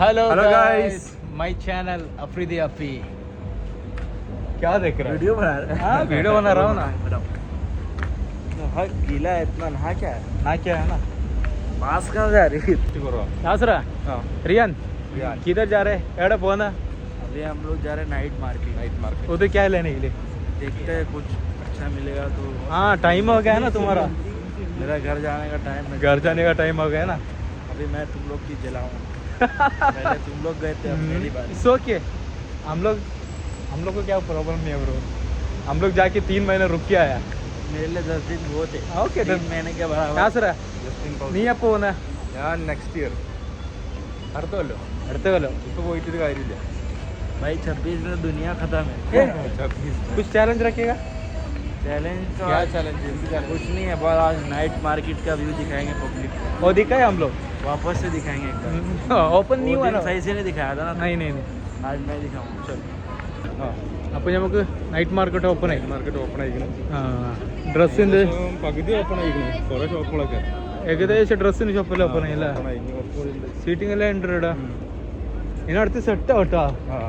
Hello Hello, guys. My channel Afridi Afi क्या देख रहे हो? वीडियो बना रहे हाँ। वीडियो बना रहा हूँ ना। हाँ गीला है इतना नहा क्या है? ना क्या है ना? पास कहाँ जा रही नासरा हाँ रियान किधर जा रहे? हैं एड़ा पोना अभी हम लोग जा रहे हैं नाइट मार्केट नाइट मार्केट उधर क्या लेने के लिए? देखते हैं कुछ अच्छा मिलेगा तो। हाँ टाइम हो गया है ना तुम्हारा। मेरा घर जाने का टाइम है। घर जाने का टाइम हो गया है ना। अभी मैं तुम लोग की जलाऊँगा पहले तुम लोग गए थे अब मेरी बारी इट्स ओके हम लोग हम लोग को क्या प्रॉब्लम नहीं है ब्रो हम लोग जाके तीन महीने रुक के आया मेरे लिए दस दिन बहुत है Okay, तीन then. महीने के बराबर നാസറ നീ എപ്പോ പോന്നെ ഞാൻ നെക്സ്റ്റ് ഇയർ അടുത്ത കൊല്ലം അടുത്ത കൊല്ലം ഇപ്പൊ പോയിട്ടൊരു കാര്യമില്ല भाई छब्बीस में दुनिया खत्म ए, है कुछ चैलेंज रखेगा चैलेंज तो क्या आज चैलेंज कुछ नहीं है बस आज नाइट मार्केट का व्यू दिखाएंगे पब्लिक को वो दिखाए हम लोग वापस से दिखाएंगे एक बार ഓപ്പൺ वो ന്യൂ दिन ആണ് सही से नहीं दिखाया था ना नहीं नहीं नहीं आज मैं दिखाऊंगा चल അപ്പോൾ നമുക്ക് നൈറ്റ് മാർക്കറ്റ് ഓപ്പൺ ആയി മാർക്കറ്റ് ഓപ്പൺ ആയിരിക്കണം ഡ്രസ്സിന്റെ ഏകദേശം പകുതി ഓപ്പൺ ആയിരിക്കണം കുറെ ഷോപ്പുകളൊക്കെ ഏകദേശം ഡ്രസ്സിന് ഷോപ്പെല്ലാം ഓപ്പൺ ആയി അല്ലേ open ആയി. ഇനി കുറച്ച് കൂടി ഉണ്ട്. സീറ്റിംഗ് എല്ലാം ഉണ്ട് ഇവിടെ ഇനി അടുത്ത് സെറ്റ് ആവട്ടാ ആ.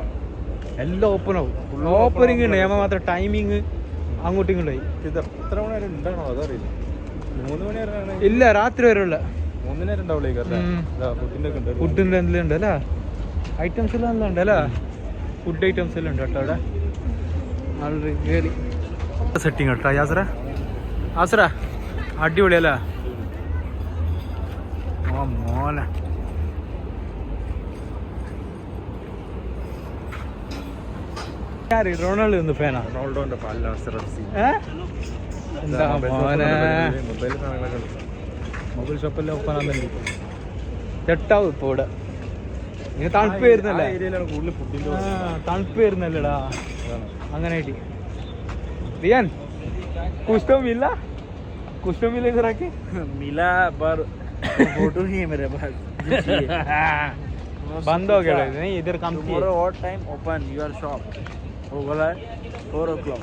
എല്ലാം ഓപ്പൺ ആവും ഓപ്പണിംഗ് ഉണ്ട് ഞാൻ മാത്രം ടൈമിങ് അങ്ങോട്ടും ഇങ്ങോട്ടും ആയി ഇത് എത്ര മണി വരെ ഉണ്ടാണോ അതറിയില്ല മൂന്ന് മണി വരെ ആണ് ഇല്ല രാത്രി വരെ ഉള്ള ഫുഡിന്റെ എന്തെല്ലാം ഉണ്ട്. അല്ലേ? ഐറ്റംസ് എല്ലാം എല്ലാം ഉണ്ട് അല്ലേ? ഫുഡ് ഐറ്റംസ് എല്ലാം ഉണ്ട് കേട്ടോ അവിടെ. സെറ്റിംഗ് കേട്ടോ. യാസറ ആസറ അടിപൊളിയല്ലേ ഓ മോനെ. റൊണാൾഡോ ഒന്ന് ഫാനാ റൊണാൾഡോന്റെ എന്താ മോനെ? മൊബൈൽ സാധനങ്ങളൊക്കെ. മൊബൈൽ ഷോപ്പെല്ലാം ഓപ്പൺ ആകുന്നില്ല തെട്ടാവും ഇപ്പോൾ ഇവിടെ ഇനി തണുപ്പ് ആ വരുന്നല്ലേ ഏരിയയിലാണ് കൂടുതൽ ഫുഡിന്റെ ആ, തണുപ്പ് വരുന്നല്ലേടാ അങ്ങനെ ആയിട്ട് റിയാൻ കുഷ്ടമില്ല കുഷ്ടമില്ല ഇതറാക്കി मिला पर फोटो नहीं है मेरे पास बंद हो गया नहीं इधर काम किए tomorrow what time open your shop वो बोला फोर ओ क्लॉक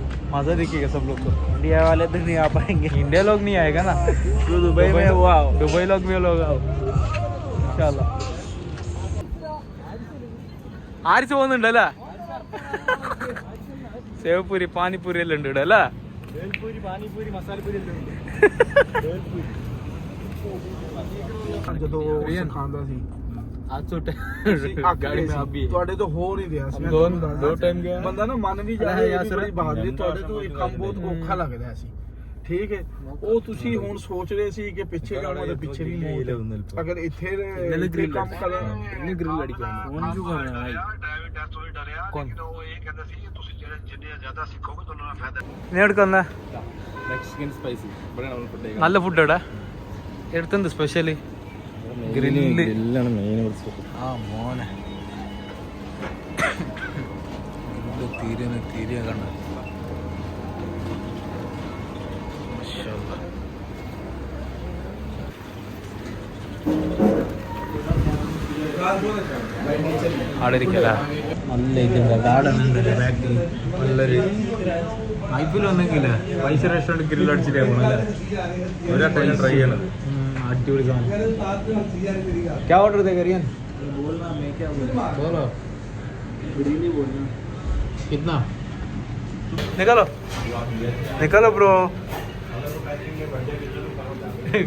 मजा दिखेगा सब लोग को इंडिया वाले तो नहीं आ पाएंगे इंडिया लोग नहीं आएगा ना तू दुबई में हुआ हो दुबई लोग भी लोग आओ इंशाल्लाह ആരിച്ച് പോകുന്നുണ്ടല്ലേ സേവപൂരി പാനിപ്പൂരി എല്ലാം ഉണ്ട് ഇവിടെ അല്ലേ भेलपुरी आज छोटे ਅੱਕ गाड़ी ਗਏ में ਸੀ। अभी ਤੁਹਾਡੇ ਤੋਂ ਹੋ ਨਹੀਂ ਰਿਹਾ ਸੀ हम ਮੈਂ दो ਤੁਹਾਨੂੰ ਦੱਸਦਾ दो ਸੀ। टाइम गया ਬੰਦਾ ਨਾ ਮੰਨ ਵੀ ਅਰੇ ਜਾਏ ਯਾਰ ਇਹ ਸਰ, ਬੜੀ ਬਹਾਦਰੀ ਤੁਹਾਡੇ ਤੋਂ ਇਹ ਕੰਮ ਬਹੁਤ ਹਮ। ਔਖਾ ਲੱਗਦਾ ਸੀ ਠੀਕ ਹੈ ਉਹ ਤੁਸੀਂ ਹੁਣ ਸੋਚ ਰਹੇ ਸੀ ਕਿ ਪਿੱਛੇ ਜਾਵਾਂ ਤੇ ਪਿੱਛੇ ਨਹੀਂ ਮੋੜ ਅਗਰ ਇੱਥੇ ഇന്നലെ ਇੱਥੇ grill ਕੰਮ ਕਰੇ ഇന്ന് grill അടിക്കാൻ फोन क्यों कर रहे हैं भाई कौन നീ എടുക്കുന്ന മെക്സിക്കൻ സ്പൈസി ഇവിടെയാണ് നമ്മൾ ഫുഡ് നല്ല ഫുഡ് ഇവിടെ എടുത്തെന്ത് സ്പെഷ്യല് ഗ്രില്ല്. ഗ്രില്ലാണ് മെയിൻ ആ മോനെ. തീരെ തീരെ കണ്ട അവിടെ ഇരിക്കല നല്ല ഇതുണ്ട് ഗാർഡൻ ഉണ്ട് ബാക്കിൽ നല്ലൊരു ഐപ്പിൽ വന്നെങ്കില പൈസ റെസ്റ്റോറൻറ്റ് ഗ്രില്ല് അടിച്ചിട്ടേ പോണല്ലേ ഒരു ടൈം ട്രൈ ചെയ്യണം അടിപൊളി സാധനം क्या ऑर्डर देगा रियन बोलना मैं क्या बोलूं बोलो ग्रीन ही बोलना कितना निकालो निकालो ब्रो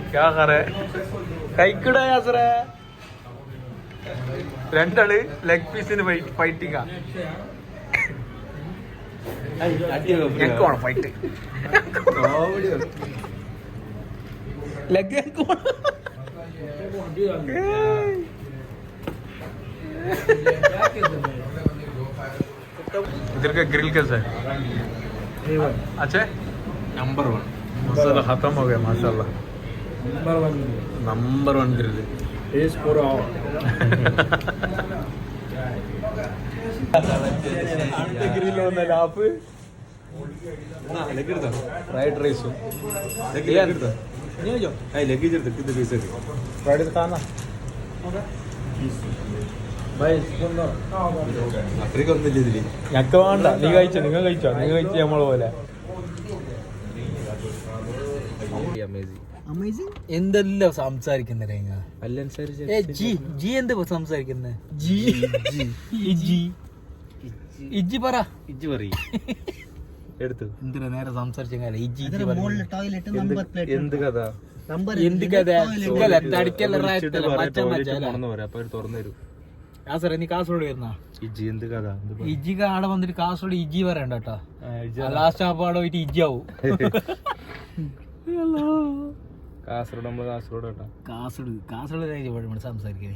क्या कर रहे കൈക്കിട യാസറ രണ്ടാള് ലെഗ് പീസിന് ഫൈറ്റിംഗാ ഞങ്ങൾക്ക് വേണം ഫൈറ്റ് ലെഗ് इधर का ग्रिल कैसा है अच्छा नंबर वन मसाला खत्म हो गया माशाल्लाह number one number one grill is for all. Fried റൈസും ലഗേജ് എടുത്തു ഇത് പീസ് ഫ്രൈഡ് എടുത്താന്നാ ഞക്ക് വേണ്ട. നീ കഴിച്ചോ? നിങ്ങൾ കഴിച്ചോ? നിങ്ങൾ കഴിച്ച് നമ്മളെ പോലെ. അമേസിങ് എന്തെല്ലാം സംസാരിക്കുന്ന രേങ്ങ ഏ ജി ജി എന്ത് സംസാരിക്കുന്നത് ജി ഇജി ഇജ്ജി. പറ. ഇജ്ജ് പറയും. എടുത്തു. എന്തിനാ നേരെ സംസാരിച്ചെങ്കിൽ ഇജ്ജി ഇജ്ജി പറ. എന്ത് കഥ? എന്ത് കഥ സുഖല്ലേ തടിക്കല്ല വിളിച്ചിട്ട് പറയാം, toilet പോണെന്ന് പറയാം അപ്പൊ അവർ തുറന്നു തരും ആ സാറേ നീ കാസർഗോഡ് വരുന്ന? ഇജ്ജ് എന്ത് കഥ? എന്ത് പറ- ഇജ്ജിക്ക് ആടെ വന്നിട്ട് കാസർഗോഡ് ഇജി പറയണ്ട കേട്ടോ. ആ, ഇജ്ജ് ലാസ്റ്റ് ആപ്പാടെ പോയിട്ട് ഇജ്ജി ആവും. കാസർഗോഡ് നമ്മള് കാസർഗോഡ് കേട്ടാ കാസർഗോഡ് കാസർഗോഡ് രാജ്യം സംസാരിക്കേ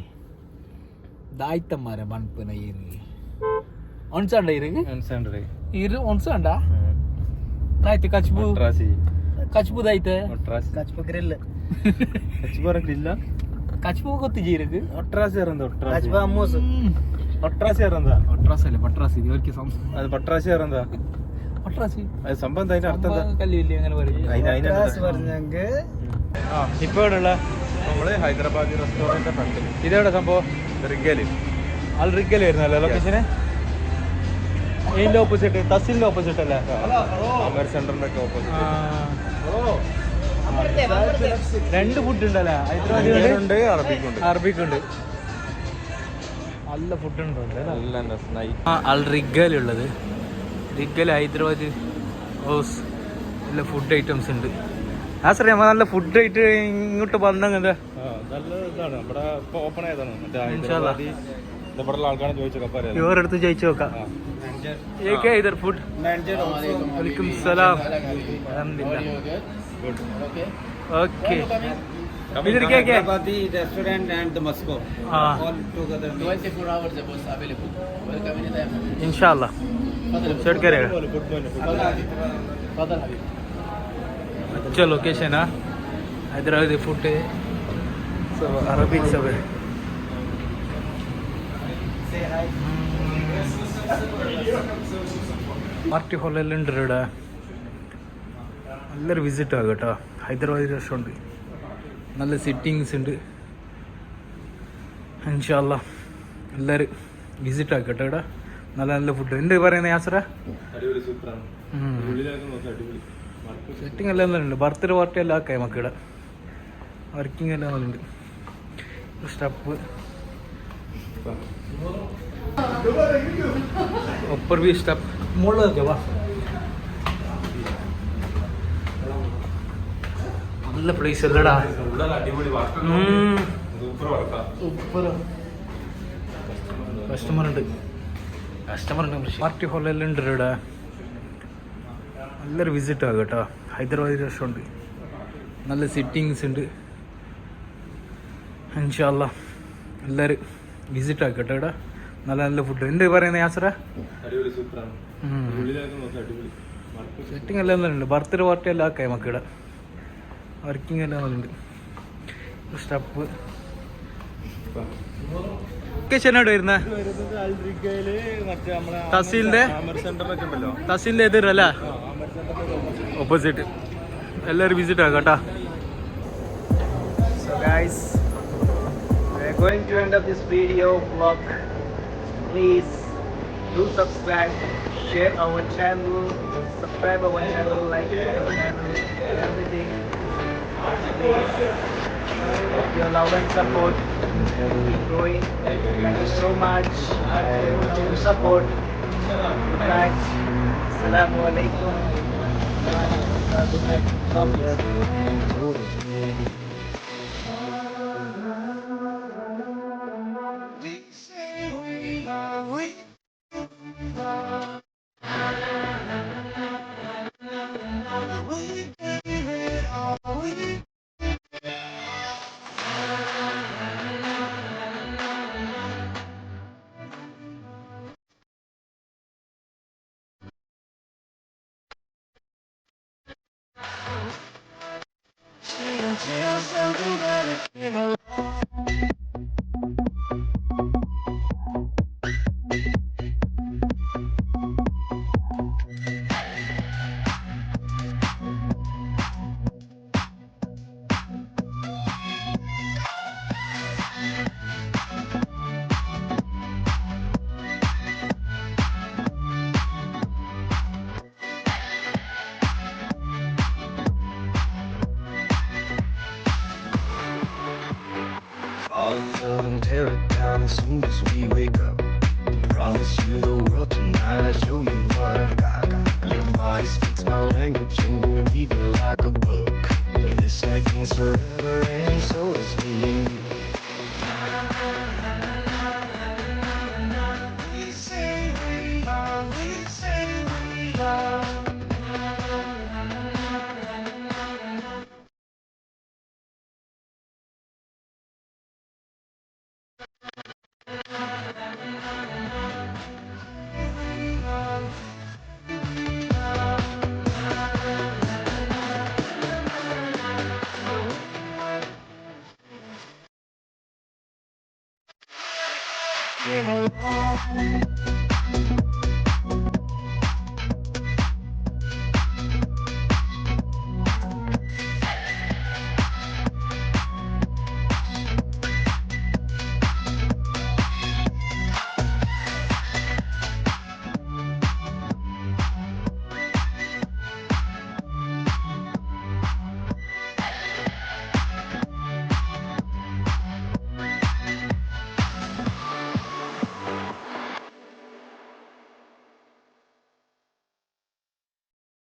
ദായിത്തന്മാരെ മൺപ്പിന ഇരു ഒൺസണ്ട ഇരു മനസ്സിലാണ്ടേ ഇരു ഒൺസണ്ട ദായിത്ത് കച്ബു ഒട്രാസി കച്ബു ദായിത്തെ ഒട്രാസി കച്ച് പറഞ്ഞില്ല കച്ബു കൊത്തി ജീരക്ക് ഒട്രാസി ഇറന്താ ഒട്രാസി ഒട്രാസി ഇറന്താ പട്രാസ് അല്ലേ പട്രാസ് ഇത് ഇവർക്ക് സംസാരം അത് പട്രാസി ഇറന്താ പട്രാസ് അത് സംഭവം എന്താ അതിന്റെ അർത്ഥം എന്താ കല്ലി വലിയ അങ്ങനെ പറയും അതിന് അതിന് ഇപ്പൊ എവിടെയുള്ള നമ്മൾ ഹൈദരാബാദ് റെസ്റ്റോറന്റ് ഫ്രണ്ടിൽ ഇതെവിടെ സംഭവം? റിഗൽ. ആൾ റിഗൽ വരുന്നല്ലേ ലൊക്കേഷന് ഇതിന്റെ ഓപ്പോസിറ്റ് തസിലിന്റെ ഓപ്പോസിറ്റ് അല്ലേ? അമർ സെന്ററിന്റെ ഒക്കെ ഓപ്പോസിറ്റ് രണ്ട് ഫുഡ് ഉണ്ടല്ലേ? ഹൈദരാബാദി ഉണ്ട് അറബിക്കുണ്ട് അറബിക് ഉണ്ട്. നല്ല ഫുഡ് ഉണ്ടോ നല്ല നൈ അൽ റിഗലുള്ളത് റിഗൽ ഹൈദരാബാദ്. ഓസ് നല്ല ഫുഡ് ഐറ്റംസ് ഉണ്ട്. ആ സാറേ നമ്മൾ നല്ല ഫുഡ് ആയിട്ട് ഇങ്ങോട്ട് വന്നങ്ങനെ നല്ല ഇതാണ് നമ്മുടെ ഓപ്പൺ ആയതാണ് ഇവിടെ ആൾക്കാരെ ചോദിച്ചു നോക്കാം ഇവരുടെ അടുത്ത് ചോദിച്ചു നോക്കാം food welcome Salam okay Hyderabadi restaurant and the Moscow. Ah. All together. 24 hours the bus available. Welcome anytime. Inshallah. Set करेगा. फजल हबीब. పిక్చర్ లొకేషనా హైదరాబాద్ ఫుడ్ അറബിക് అరబిక్ సబ్ ಪಾರ್ಟಿ ಹಾಲಲ್ಲಿ ಉಂಡ್ರಡ ಎಲ್ಲರೂ വിസിറ്റ് ആകും കേട്ടോ ഹൈദരാബാദി റെസ്റ്റോറന്റ് നല്ല സിറ്റിങ്സ് ഉണ്ട് ഇൻഷാല്ല എല്ലാവരും വിസിറ്റ് ആക്കുക കേട്ടോ ഇവിടെ നല്ല നല്ല ഫുഡ് എന്ത് പറയുന്നത് യാസറ? സെറ്റിംഗ് എല്ലാം നല്ലുണ്ട് ബർത്ത്ഡേ പാർട്ടി എല്ലാം ആക്കാം മക്കളുടെ വർക്കിംഗ് എല്ലാം നല്ലുണ്ട് സ്റ്റഫ് ഒപ്പർ ബി സ്റ്റഫ് മുകളിലൊക്കെ വാ. നല്ല പ്ലേസ് അല്ലടാ. കസ്റ്റമർ ഉണ്ട്. കസ്റ്റമർ ഉണ്ട് പാർട്ടി ഹോളെല്ലാം ഉണ്ട് ഇവിടെ. നല്ലൊരു വിസിറ്റ് ആകും കേട്ടോ. ഹൈദരാബാദി റെസ്റ്റോറന്റ് നല്ല സിറ്റിങ്സ് ഉണ്ട്. ഇൻഷാല്ല എല്ലാവരും വിസിറ്റ് ആക്കും കേട്ടോ ഇവിടെ. നല്ല നല്ല ഫുഡ് എന്ത് പറയുന്നത് യാസറ? സെറ്റിംഗ് എല്ലാം നല്ലുണ്ട് ബർത്ത്ഡേ പാർട്ടി എല്ലാം ആക്കായി മക്കളുടെ വർക്കിംഗ് എല്ലാം നല്ലുണ്ട് സെന്ററിലൊക്കെ ഉണ്ടല്ലോ. തഹസീലിന്റെ എതിരല്ല Opposite. ಎಲ್ಲರೂ ವಿಸಿಟ್ ಆಗೋಟ So guys, we are going to end up this video vlog. Please do subscribe share our channel subscribe our channel like our channel everything. Please your love and support keep growing. Thank you so much. For your support. Good night. Alaikum. Thank you. I don't tear it down as soon as we wake up. Promise you the world tonight, I show you what I got. Your body speaks my language and we read it like a book. This night means forever and so is me Yeah.